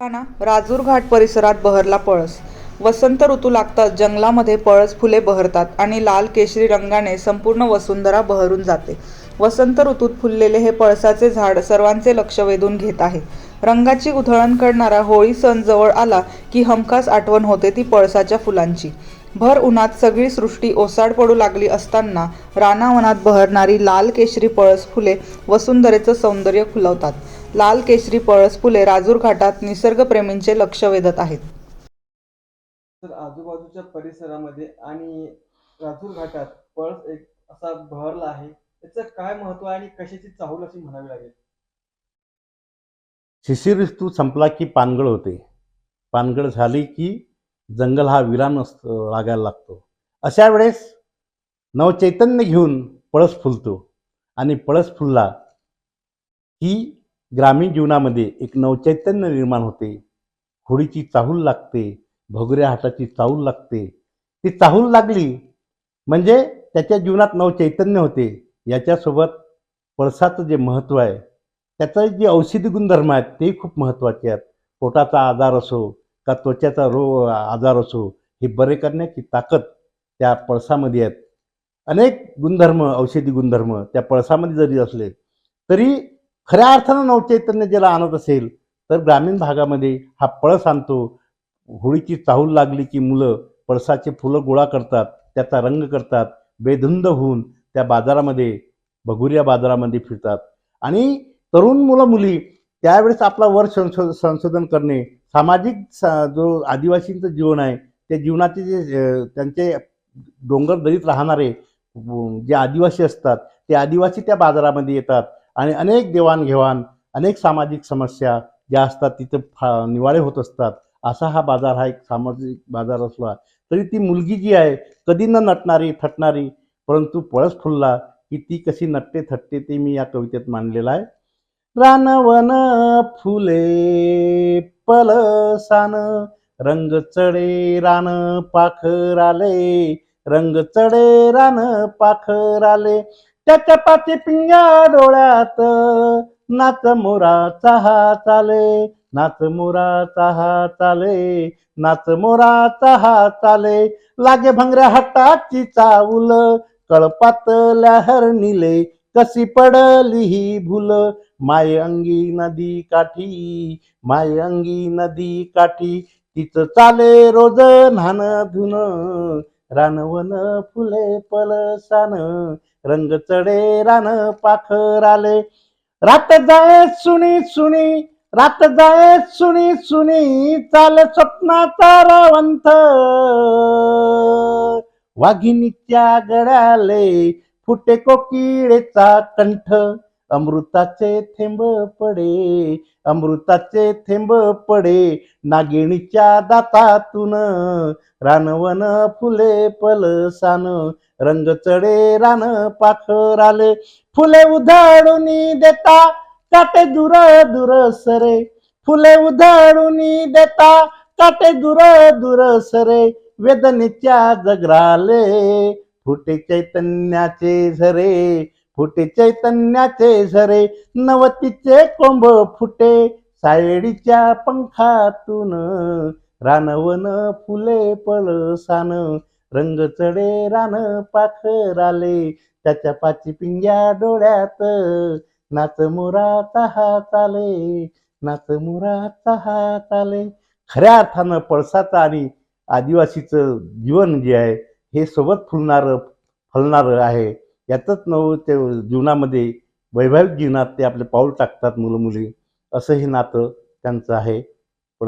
ना राजूर घाट परिसरात बहरला पळस. वसंत ऋतू लागताच जंगलामध्ये पळस फुले बहरतात आणि लाल केशरी रंगाने संपूर्ण वसुंधरा बहरून जाते. वसंत ऋतूत फुललेले हे पळसाचे झाड सर्वांचे लक्ष वेधून घेत आहे. रंगाची उधळण करणारा होळी सण जवळ आला की हमखास आठवण होते ती पळसाच्या फुलांची. भर उन्हात सगळी सृष्टी ओसाड पडू लागली असताना रानावनात बहरणारी लाल केशरी पळस फुले वसुंधरेचं सौंदर्य खुलवतात लाल केशरी पळस फुले राजूर घाटात निसर्गप्रेमींचे लक्ष वेधत आहेत. तर आजूबाजूच्या परिसरामध्ये आणि राजूर घाटात पळस एक असा बहरला आहे त्याचं काय महत्त्व आहे आणि कशाची चाहूल अशी म्हणावी लागेल? शिशिर ऋतू संपला की पानगळ होते. पानगळ झाली की जंगल हा विरान असतो लागायला लागतो. अशा वेळेस नवचैतन्य घेऊन पळस फुलतो आणि पळस फुलला की ग्रामीण जीवनामध्ये एक नवचैतन्य निर्माण होते. होडीची चाहूल लागते भोगऱ्या हाताची चाहूल लागते. ती चाहूल लागली म्हणजे त्याच्या जीवनात नवचैतन्य होते. याच्यासोबत पळसाचं जे महत्त्व आहे त्याचं जे औषधी गुणधर्म आहेत ते खूप महत्त्वाचे आहेत. पोटाचा आजार असो का त्वचेचा रो आजार असो हे बरे करण्याची ताकद त्या पळसामध्ये आहेत. अनेक गुणधर्म औषधी गुणधर्म त्या पळसामध्ये जरी असले तरी खऱ्या अर्थानं नवचैतन्य ज्याला आणत असेल तर ग्रामीण भागामध्ये हा पळस आणतो. होळीची चाहूल लागली की मुलं पळसाचे फुलं गोळा करतात त्याचा रंग करतात बेधुंद होऊन त्या बाजारामध्ये भगुऱ्या बाजारामध्ये फिरतात. आणि तरुण मुलं मुली त्यावेळेस आपला वर संशो संशोधन करणे सामाजिक सा जो आदिवासींचं जीवन आहे त्या जीवनाचे जे त्यांचे डोंगर दरीत राहणारे जे आदिवासी असतात ते आदिवासी त्या बाजारामध्ये येतात. आणि अनेक देवाणघेवाण अनेक सामाजिक समस्या ज्या असतात तिथं फा निवाळे होत असतात. असा हा बाजार हा एक सामाजिक बाजार असला तरी ती मुलगी जी आहे कधी न नटणारी थटणारी परंतु पळस फुलला की ती कशी नटते थटते ते मी या कवितेत मांडलेलं आहे. रानवन फुले पलसान रंग चढे रान पाखर आले रंग चढे रान पाखर आले त्याच्या पाठी पिंग्या डोळ्यात. नाच मोराचा हा चाले नाच मोराचा हा चाले नाच मोराचा हा चाले. लागे भंगऱ्या हट्टाची चावल कळपातल्या हरणीले कशी पडली ही भूल माय अंगी नदी काठी माय अंगी नदी काठी. तिचं चाले रोज न्हान धुन रानवन फुले पलसान रंग चढे रान पाखर आले. रात जाय सुनी सुनी रात जाय सुनी सुनी चाल स्वप्नाचा रवंथ. वाघिणीच्या गळ्याले फुटे कोकिळेचा कंठ. अमृताचे थेंब पडे अमृताचे थेंब पडे नागिणीच्या दातातून रानवन फुले पलसान रंग चढे रान पाखर आले फुले उधळून देता काटे दूर दूर सरे. फुले उधळून देता काटे दूर दूर सरे. वेदनेच्या जगराले फुटे चैतन्याचे झरे. फुटे चैतन्याचे झरे नवतीचे कोंब फुटे. सायडीच्या पंखातून रानवन फुले पळसान रंग चढे रान पाखर आले त्याच्या पाची पिंग्या डोळ्यात नाच मुरा हा चाले नाच मुरा हा चाले खऱ्या अर्थानं पळसाचं आणि आदिवासीचं जीवन जे आहे हे सोबत फुलणारं फलणारं आहे. यातच नव ते जीवनामध्ये वैवाहिक जीवनात ते आपले पाऊल टाकतात मुलं मुली असं हे नातं त्यांचं आहे.